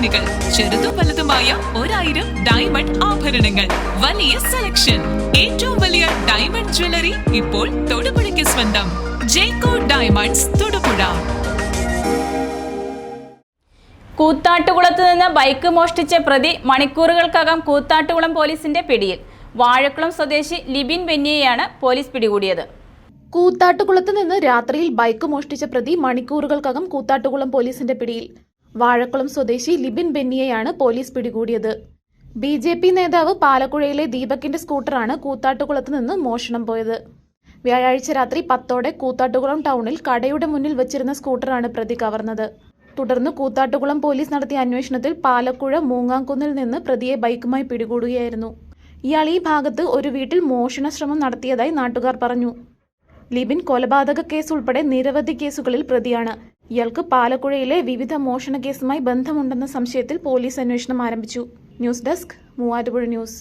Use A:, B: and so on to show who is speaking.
A: ചെയിനുകൾ ചെറുതും വലുതുമായ ഒരായിരം ഡയമണ്ട് ആഭരണങ്ങൾ. വലിയ സെലക്ഷൻ ഏറ്റവും വലിയ ഡയമണ്ട് ജ്വല്ലറി ഇപ്പോൾ തൊടുപുഴയ്ക്ക് സ്വന്തം. ജേക്കോ ഡയമണ്ട്സ് തൊടുപുഴ.
B: കൂത്താട്ടുകുളത്ത് നിന്ന് ബൈക്ക് മോഷ്ടിച്ച പ്രതി മണിക്കൂറുകൾക്കകം കൂത്താട്ടുകുളം പോലീസിന്റെ പിടിയിൽ. വാഴക്കുളം സ്വദേശി ലിബിൻ ബെന്നിയെയാണ് പോലീസ് പിടികൂടിയത്.
C: കൂത്താട്ടുകുളത്ത് നിന്ന് രാത്രിയിൽ ബൈക്ക് മോഷ്ടിച്ച പ്രതി മണിക്കൂറുകൾക്കകം കൂത്താട്ടുകുളം പോലീസിന്റെ പിടിയിൽ. വാഴക്കുളം സ്വദേശി ലിബിൻ ബെന്നിയെയാണ് പോലീസ് പിടികൂടിയത്. ബി ജെ പി നേതാവ് പാലക്കുഴയിലെ ദീപക്കിന്റെ സ്കൂട്ടറാണ് കൂത്താട്ടുകുളത്ത് നിന്ന് മോഷണം പോയത്. വ്യാഴാഴ്ച രാത്രി പത്തോടെ കൂത്താട്ടുകുളം ടൗണിൽ കടയുടെ മുന്നിൽ വച്ചിരുന്ന സ്കൂട്ടറാണ് പ്രതി കവർന്നത്. തുടർന്ന് കൂത്താട്ടുകുളം പോലീസ് നടത്തിയ അന്വേഷണത്തിൽ പാലക്കുഴ മൂങ്ങാംകുന്നിൽ നിന്ന് പ്രതിയെ ബൈക്കുമായി പിടികൂടുകയായിരുന്നു. ഇയാൾ ഈ ഭാഗത്ത് ഒരു വീട്ടിൽ മോഷണ ശ്രമം നടത്തിയതായി നാട്ടുകാർ പറഞ്ഞു. ലിബിൻ കൊലപാതക കേസ് ഉൾപ്പെടെ നിരവധി കേസുകളിൽ പ്രതിയാണ്. ഇയാൾക്ക് പാലക്കുഴയിലെ വിവിധ മോഷണ കേസുമായി ബന്ധമുണ്ടെന്ന സംശയത്തിൽ പോലീസ് അന്വേഷണം ആരംഭിച്ചു. News desk Muvattupuzha news.